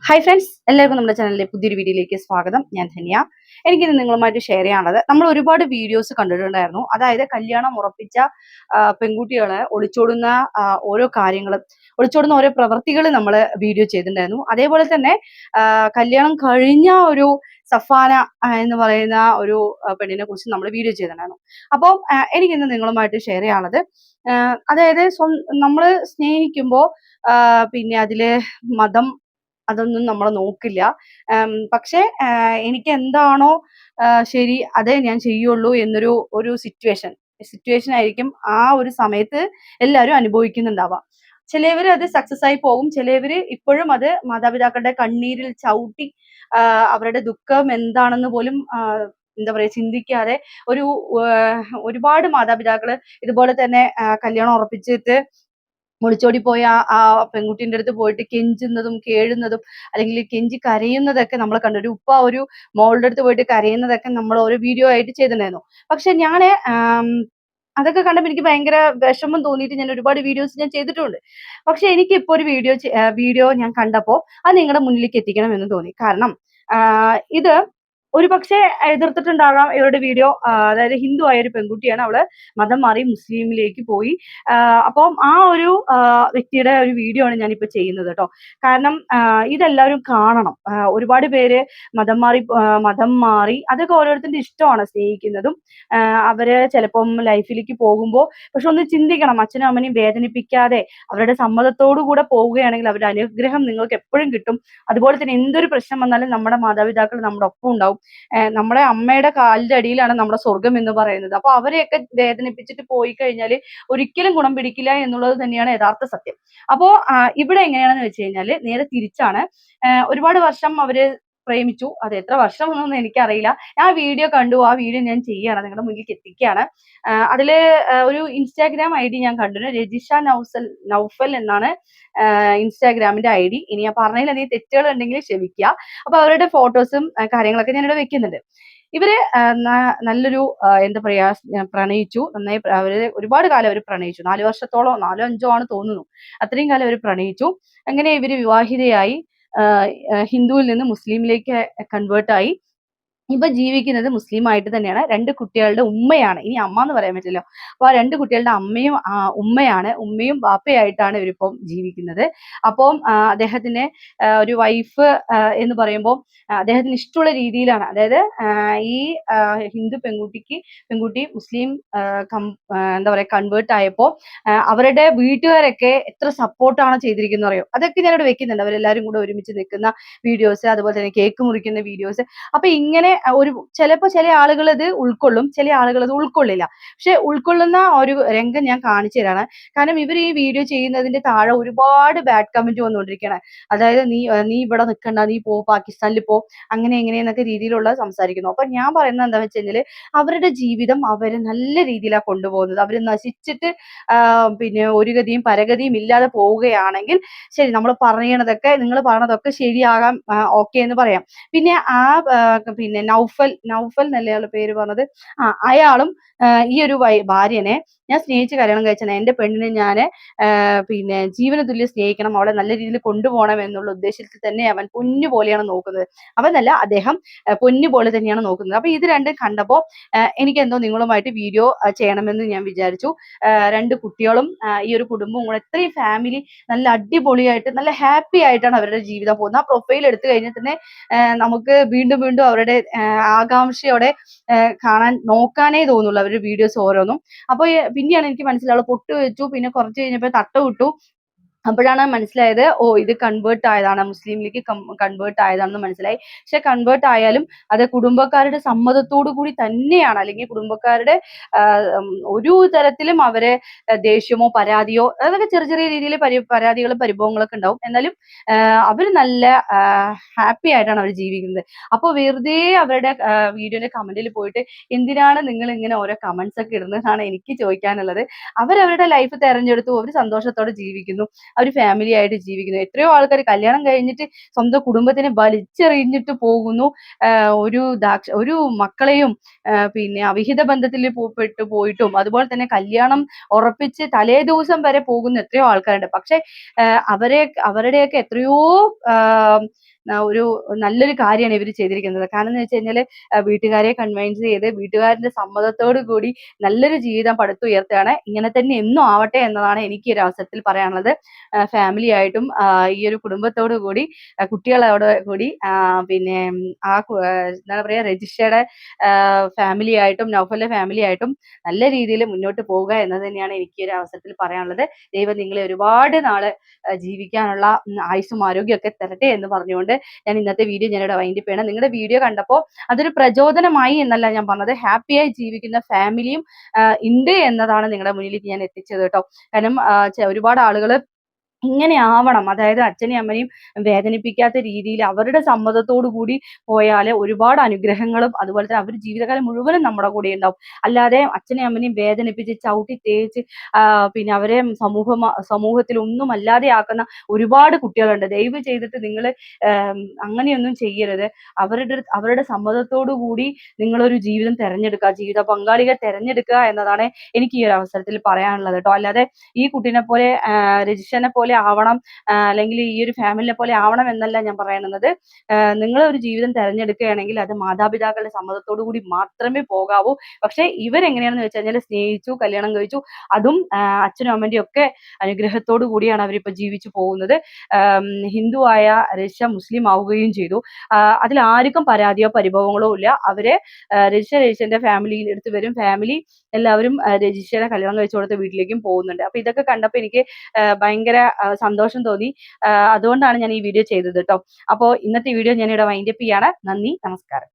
Hi friends എല്ലാവർക്കും നമ്മുടെ ചാനലിലെ പുതിയൊരു വീഡിയോയിലേക്ക് സ്വാഗതം. ഞാൻ ധന്യ. എനിക്കിന്ന് നിങ്ങളുമായിട്ട് ഷെയർ ചെയ്യാനുള്ളത് നമ്മൾ ഒരുപാട് വീഡിയോസ് കണ്ടിട്ടുണ്ടായിരുന്നു. അതായത് കല്യാണം ഉറപ്പിച്ച പെൺകുട്ടികളെ ഒളിച്ചോടുന്ന ഓരോ കാര്യങ്ങളും ഒളിച്ചോടുന്ന ഓരോ പ്രവൃത്തികൾ നമ്മൾ വീഡിയോ ചെയ്തിട്ടുണ്ടായിരുന്നു. അതേപോലെ തന്നെ കല്യാണം കഴിഞ്ഞ ഒരു സഫാന എന്ന് പറയുന്ന ഒരു പെണ്ണിനെ കുറിച്ച് നമ്മൾ വീഡിയോ ചെയ്തിട്ടുണ്ടായിരുന്നു. അപ്പോൾ എനിക്കിന്ന് നിങ്ങളുമായിട്ട് ഷെയർ ചെയ്യാനുള്ളത് അതായത് നമ്മൾ സ്നേഹിക്കുമ്പോൾ പിന്നെ അതിൽ മതം അതൊന്നും നമ്മൾ നോക്കില്ല. പക്ഷെ എനിക്ക് എന്താണോ ശരി അതേ ഞാൻ ചെയ്യുള്ളൂ എന്നൊരു ഒരു സിറ്റുവേഷൻ. സിറ്റുവേഷൻ ആയിരിക്കും ആ ഒരു സമയത്ത് എല്ലാവരും അനുഭവിക്കുന്നുണ്ടാവുക. ചിലവർ അത് സക്സസ് ആയി പോകും ചിലവർ ഇപ്പോഴും അത് മാതാപിതാക്കളുടെ കണ്ണീരിൽ ചവിട്ടി അവരുടെ ദുഃഖം എന്താണെന്ന് പോലും എന്താ പറയാ ചിന്തിക്കാതെ ഒരു ഒരുപാട് മാതാപിതാക്കൾ ഇതുപോലെ തന്നെ കല്യാണം ഉറപ്പിച്ചിട്ട് ഒളിച്ചോടി പോയ ആ പെൺകുട്ടീന്റെ അടുത്ത് പോയിട്ട് കെഞ്ചുന്നതും കേഴുന്നതും അല്ലെങ്കിൽ കെഞ്ചി കരയുന്നതൊക്കെ നമ്മൾ കണ്ടു. ഒരു ഉപ്പ ഒരു മോളുടെ അടുത്ത് പോയിട്ട് കരയുന്നതൊക്കെ നമ്മൾ ഒരു വീഡിയോ ആയിട്ട് ചെയ്തിട്ടുണ്ടായിരുന്നു. പക്ഷെ ഞാൻ അതൊക്കെ കണ്ടപ്പോൾ എനിക്ക് ഭയങ്കര വിഷമം തോന്നിയിട്ട് ഞാൻ ഒരുപാട് വീഡിയോസ് ഞാൻ ചെയ്തിട്ടുണ്ട്. പക്ഷെ എനിക്ക് ഇപ്പോൾ ഒരു വീഡിയോ വീഡിയോ ഞാൻ കണ്ടപ്പോൾ അത് നിങ്ങളുടെ മുന്നിലേക്ക് എത്തിക്കണം എന്ന് തോന്നി. കാരണം ഇത് ഒരു പക്ഷേ എതിർത്തിട്ടുണ്ടാകാം ഇവരുടെ വീഡിയോ അതായത് ഹിന്ദു ആയ ഒരു പെൺകുട്ടിയാണ് അവൾ. മതം മാറി മുസ്ലിമിലേക്ക് പോയി. അപ്പം ആ ഒരു വ്യക്തിയുടെ ഒരു വീഡിയോ ആണ് ഞാനിപ്പോ ചെയ്യുന്നത് കേട്ടോ. കാരണം ഇതെല്ലാവരും കാണണം. ഒരുപാട് പേര് മതം മാറി മതം മാറി അതൊക്കെ ഓരോരുത്തരുടെ ഇഷ്ടമാണ് സ്നേഹിക്കുന്നതും. അവർ ചിലപ്പം ലൈഫിലേക്ക് പോകുമ്പോൾ പക്ഷെ ഒന്ന് ചിന്തിക്കണം. അച്ഛനും അമ്മനെയും വേദനിപ്പിക്കാതെ അവരുടെ സമ്മതത്തോടു കൂടെ പോവുകയാണെങ്കിൽ അവരുടെ അനുഗ്രഹം നിങ്ങൾക്ക് എപ്പോഴും കിട്ടും. അതുപോലെ തന്നെ എന്തൊരു പ്രശ്നം വന്നാലും നമ്മുടെ മാതാപിതാക്കൾ നമ്മുടെ ഒപ്പം ഉണ്ടാവും. നമ്മുടെ അമ്മയുടെ കാലിന്റെ അടിയിലാണ് നമ്മുടെ സ്വർഗം എന്ന് പറയുന്നത്. അപ്പൊ അവരെയൊക്കെ വേദനിപ്പിച്ചിട്ട് പോയി കഴിഞ്ഞാൽ ഒരിക്കലും ഗുണം പിടിക്കില്ല എന്നുള്ളത് തന്നെയാണ് യഥാർത്ഥ സത്യം. അപ്പോ ഇവിടെ എങ്ങനെയാണെന്ന് വെച്ച് കഴിഞ്ഞാൽ നേരെ തിരിച്ചാണ്. ഒരുപാട് വർഷം അവർ പ്രേമിച്ചു. അത് എത്ര വർഷമാണെന്ന് എനിക്കറിയില്ല. ഞാൻ ആ വീഡിയോ കണ്ടു. ആ വീഡിയോ ഞാൻ ചെയ്യാണ്. നിങ്ങളുടെ മുന്നിലേക്ക് എത്തിക്കുകയാണ്. അതിൽ ഒരു ഇൻസ്റ്റാഗ്രാം ഐ ഡി ഞാൻ കണ്ടു രജിഷ നൗസൽ നൗഫൽ എന്നാണ് ഇൻസ്റ്റാഗ്രാമിന്റെ ഐ ഡി. ഇനി ഞാൻ പറഞ്ഞതിൽ എന്തെങ്കിലും തെറ്റുകൾ ഉണ്ടെങ്കിൽ ക്ഷമിക്കുക. അപ്പൊ അവരുടെ ഫോട്ടോസും കാര്യങ്ങളൊക്കെ ഞാനിവിടെ വെക്കുന്നുണ്ട്. ഇവർ നല്ലൊരു എന്താ പറയാ പ്രണയിച്ചു. നന്നായി അവർ ഒരുപാട് കാലം അവർ പ്രണയിച്ചു. നാല് വർഷത്തോളം നാലോ അഞ്ചോ ആണ് തോന്നുന്നു. അത്രയും കാലം അവർ പ്രണയിച്ചു. അങ്ങനെ ഇവർ വിവാഹിതയായി. ഹിന്ദുവിൽ നിന്ന് മുസ്ലിമിലേക്ക് കൺവേർട്ട് ആയി. ഇപ്പൊ ജീവിക്കുന്നത് മുസ്ലിം ആയിട്ട് തന്നെയാണ്. രണ്ട് കുട്ടികളുടെ ഉമ്മയാണ്. ഇനി അമ്മ എന്ന് പറയാൻ പറ്റില്ലല്ലോ. അപ്പൊ ആ രണ്ട് കുട്ടികളുടെ അമ്മയും ഉമ്മയാണ്. ഉമ്മയും ബാപ്പയായിട്ടാണ് ഇവരിപ്പം ജീവിക്കുന്നത്. അപ്പം അദ്ദേഹത്തിന്റെ അദ്ദേഹത്തിന് ഒരു വൈഫ് എന്ന് പറയുമ്പോൾ അദ്ദേഹത്തിന് ഇഷ്ടമുള്ള രീതിയിലാണ്. അതായത് ഈ ഹിന്ദു പെൺകുട്ടിക്ക് പെൺകുട്ടി മുസ്ലിം എന്താ പറയാ കൺവേർട്ട് ആയപ്പോ അവരുടെ വീട്ടുകാരൊക്കെ എത്ര സപ്പോർട്ടാണ് ചെയ്തിരിക്കുന്നത് അറിയോ? അതൊക്കെ ഞാനിവിടെ വെക്കുന്നുണ്ട്. അവരെല്ലാരും കൂടെ ഒരുമിച്ച് നിൽക്കുന്ന വീഡിയോസ് അതുപോലെ തന്നെ കേക്ക് മുറിക്കുന്ന വീഡിയോസ് അപ്പൊ ഇങ്ങനെ ഒരു ചിലപ്പോ ചില ആളുകൾ ഇത് ഉൾക്കൊള്ളും ചില ആളുകൾ അത് ഉൾക്കൊള്ളില്ല. പക്ഷെ ഉൾക്കൊള്ളുന്ന ഒരു രംഗം ഞാൻ കാണിച്ചു തരാണ്. കാരണം ഇവർ ഈ വീഡിയോ ചെയ്യുന്നതിന്റെ താഴെ ഒരുപാട് ബാഡ് കമന്റ് വന്നുകൊണ്ടിരിക്കുകയാണ് അതായത് നീ നീ ഇവിടെ നിൽക്കണ്ട നീ പോ പാകിസ്ഥാനിൽ പോ അങ്ങനെ എങ്ങനെ എന്നൊക്കെ രീതിയിലുള്ള സംസാരിക്കുന്നു. അപ്പൊ ഞാൻ പറയുന്നത് എന്താ വെച്ച് കഴിഞ്ഞാൽ അവരുടെ ജീവിതം അവർ നല്ല രീതിയിലാണ് കൊണ്ടുപോകുന്നത്. അവർ നശിച്ചിട്ട് പിന്നെ ഒരു ഗതിയും പരഗതിയും ഇല്ലാതെ പോവുകയാണെങ്കിൽ ശരി നമ്മൾ പറയണതൊക്കെ നിങ്ങൾ പറഞ്ഞതൊക്കെ ശരിയാകാം ഓക്കെ എന്ന് പറയാം. പിന്നെ ആ ആ, പിന്നെ നൗഫൽ നൗഫൽ എന്നല്ലേ പേര് പറഞ്ഞത്? ആ അയാളും ഈ ഒരു ഭാര്യനെ ഞാൻ സ്നേഹിച്ച് കല്യാണം കഴിച്ചാണ് എന്റെ പെണ്ണിനെ ഞാൻ പിന്നെ ജീവന തുല്യം സ്നേഹിക്കണം അവളെ നല്ല രീതിയിൽ കൊണ്ടുപോകണം എന്നുള്ള ഉദ്ദേശത്തിൽ തന്നെ അവൻ പൊന്നു പോലെയാണ് നോക്കുന്നത്. അവനല്ല അദ്ദേഹം പൊന്നു പോലെ തന്നെയാണ് നോക്കുന്നത്. അപ്പൊ ഇത് രണ്ടും കണ്ടപ്പോ ആ, എനിക്ക് എന്തോ നിങ്ങളുമായിട്ട് വീഡിയോ ചെയ്യണമെന്ന് ഞാൻ വിചാരിച്ചു. രണ്ട് കുട്ടികളും ഈ ഒരു കുടുംബവും കൂടെ ഇത്രയും ഫാമിലി നല്ല അടിപൊളിയായിട്ട് നല്ല ഹാപ്പി ആയിട്ടാണ് അവരുടെ ജീവിതം പോകുന്നത്. ആ പ്രൊഫൈൽ എടുത്തു കഴിഞ്ഞാൽ തന്നെ നമുക്ക് വീണ്ടും വീണ്ടും അവരുടെ ആകാംക്ഷയോടെ കാണാൻ നോക്കാനേ തോന്നുള്ളൂ അവരുടെ വീഡിയോസ് ഓരോന്നും. അപ്പൊ പിന്നെയാണ് എനിക്ക് മനസ്സിലാവുള്ളത് പൊട്ട് വെച്ചു പിന്നെ കുറച്ച് കഴിഞ്ഞപ്പോൾ തട്ട വിട്ടു അപ്പോഴാണ് മനസ്സിലായത് ഓ ഇത് കൺവേർട്ട് ആയതാണ് മുസ്ലിമിലേക്ക് കൺവേർട്ട് ആയതാണെന്ന് മനസ്സിലായി. പക്ഷെ കൺവേർട്ട് ആയാലും അത് കുടുംബക്കാരുടെ സമ്മതത്തോടു കൂടി തന്നെയാണ്. അല്ലെങ്കിൽ കുടുംബക്കാരുടെ ഒരു തരത്തിലും അവരെ ദേഷ്യമോ പരാതിയോ അതൊക്കെ ചെറിയ ചെറിയ രീതിയിൽ പരി പരാതികളും പരിഭവങ്ങളൊക്കെ ഉണ്ടാവും. എന്നാലും അവർ നല്ല ഹാപ്പി ആയിട്ടാണ് അവർ ജീവിക്കുന്നത്. അപ്പോൾ വെറുതെ അവരുടെ വീഡിയോന്റെ കമന്റിൽ പോയിട്ട് എന്തിനാണ് നിങ്ങൾ ഇങ്ങനെ ഓരോ കമന്റ്സ് ഒക്കെ ഇടുന്നതെന്നാണ് എനിക്ക് ചോദിക്കാനുള്ളത്. അവരവരുടെ ലൈഫ് തെരഞ്ഞെടുത്തു അവർ സന്തോഷത്തോടെ ജീവിക്കുന്നു. അവർ ഫാമിലി ആയിട്ട് ജീവിക്കുന്നു. എത്രയോ ആൾക്കാർ കല്യാണം കഴിഞ്ഞിട്ട് സ്വന്തം കുടുംബത്തിനെ വലിച്ചെറിഞ്ഞിട്ട് പോകുന്നു. ഒരു ദാക്ഷ ഒരു മക്കളെയും പിന്നെ അവിഹിത ബന്ധത്തിൽ പെട്ട് പോയിട്ടും അതുപോലെ തന്നെ കല്യാണം ഉറപ്പിച്ച് തലേ ദിവസം വരെ പോകുന്ന എത്രയോ ആൾക്കാരുണ്ട്. പക്ഷെ അവരെ അവരുടെയൊക്കെ എത്രയോ ഒരു നല്ലൊരു കാര്യമാണ് ഇവർ ചെയ്തിരിക്കുന്നത്. കാരണം എന്ന് വെച്ച് കഴിഞ്ഞാൽ വീട്ടുകാരെ കൺവിൻസ് ചെയ്ത് വീട്ടുകാരുടെ സമ്മതത്തോടു കൂടി നല്ലൊരു ജീവിതം പടുത്തുയർത്തുകയാണ് ഇങ്ങനെ തന്നെ എന്നും ആവട്ടെ എന്നതാണ് എനിക്ക് ഒരു അവസരത്തിൽ പറയാനുള്ളത്. ഫാമിലി ആയിട്ടും ഈ ഒരു കുടുംബത്തോടു കൂടി കുട്ടികളോട് കൂടി പിന്നെ ആ എന്താ പറയാ രജിഷയുടെ ഫാമിലി ആയിട്ടും നൗഫലിന്റെ ഫാമിലി ആയിട്ടും നല്ല രീതിയിൽ മുന്നോട്ട് പോവുക എന്നത് തന്നെയാണ് എനിക്ക് ഒരു അവസരത്തിൽ പറയാനുള്ളത്. ദൈവം നിങ്ങളെ ഒരുപാട് നാൾ ജീവിക്കാനുള്ള ആയുസും ആയുസ്സും ആരോഗ്യം തരട്ടെ എന്ന് പറഞ്ഞുകൊണ്ട് ഞാൻ ഇന്നത്തെ വീഡിയോ ഞാനിവിടെ വൈൻഡപ്പ് ചെയ്യണം. നിങ്ങളുടെ വീഡിയോ കണ്ടപ്പോൾ അതൊരു പ്രചോദനമായി എന്നല്ല ഞാൻ പറഞ്ഞത്. ഹാപ്പിയായി ജീവിക്കുന്ന ഫാമിലിയും ഉണ്ട് എന്നതാണ് നിങ്ങളുടെ മുന്നിലേക്ക് ഞാൻ എത്തിച്ചത് കേട്ടോ. കാരണം ഒരുപാട് ആളുകൾ ഇങ്ങനെ ആവണം. അതായത് അച്ഛനെയും അമ്മനെയും വേദനിപ്പിക്കാത്ത രീതിയിൽ അവരുടെ സമ്മതത്തോടു കൂടി പോയാൽ ഒരുപാട് അനുഗ്രഹങ്ങളും അതുപോലെ തന്നെ അവർ ജീവിതകാലം മുഴുവനും നമ്മുടെ കൂടെ ഉണ്ടാവും. അല്ലാതെ അച്ഛനെയും അമ്മനെയും വേദനിപ്പിച്ച് ചവിട്ടി തേച്ച് പിന്നെ അവരെ സമൂഹ സമൂഹത്തിൽ ഒന്നും അല്ലാതെ ആക്കുന്ന ഒരുപാട് കുട്ടികളുണ്ട്. ദയവ് ചെയ്തിട്ട് നിങ്ങൾ അങ്ങനെയൊന്നും ചെയ്യരുത്. അവരുടെ അവരുടെ സമ്മതത്തോടു കൂടി നിങ്ങളൊരു ജീവിതം തിരഞ്ഞെടുക്കുക. ജീവിത പങ്കാളിയെ തിരഞ്ഞെടുക്കുക എന്നതാണ് എനിക്ക് ഈ ഒരു അവസരത്തിൽ പറയാനുള്ളത് കേട്ടോ. അല്ലാതെ ഈ കുട്ടീനെ പോലെ രജിഷനെ പോലെ ആവണം ആ, അല്ലെങ്കിൽ ഈ ഒരു ഫാമിലിനെ പോലെ ആവണം എന്നല്ല ഞാൻ പറയുന്നത് നിങ്ങൾ ഒരു ജീവിതം തിരഞ്ഞെടുക്കുകയാണെങ്കിൽ അത് മാതാപിതാക്കളുടെ സമ്മതത്തോടു കൂടി മാത്രമേ പോകാവൂ. പക്ഷേ ഇവരെങ്ങനെയാണെന്ന് വെച്ച് കഴിഞ്ഞാൽ സ്നേഹിച്ചു കല്യാണം കഴിച്ചു അതും അച്ഛനും അമ്മന്റെയും ഒക്കെ അനുഗ്രഹത്തോടു കൂടിയാണ് അവരിപ്പോൾ ജീവിച്ചു പോകുന്നത്. ഹിന്ദുവായ രജിഷ മുസ്ലിം ആവുകയും ചെയ്തു. അതിൽ ആർക്കും പരാതിയോ പരിഭവങ്ങളോ ഇല്ല. അവരെ രജിഷ രജിഷന്റെ ഫാമിലിയിൽ എടുത്ത് വരും. ഫാമിലി എല്ലാവരും രജിഷയുടെ കല്യാണം കഴിച്ചു കൊടുത്ത വീട്ടിലേക്കും പോകുന്നുണ്ട്. അപ്പൊ ഇതൊക്കെ കണ്ടപ്പോൾ എനിക്ക് ഭയങ്കര സന്തോഷം തോന്നി. അതുകൊണ്ടാണ് ഞാൻ ഈ വീഡിയോ ചെയ്തത് കേട്ടോ അപ്പോൾ ഇന്നത്തെ വീഡിയോ ഞാൻ ഇവിടെ വൈൻഡപ്പ് ചെയ്യാണ്. നന്ദി നമസ്കാരം.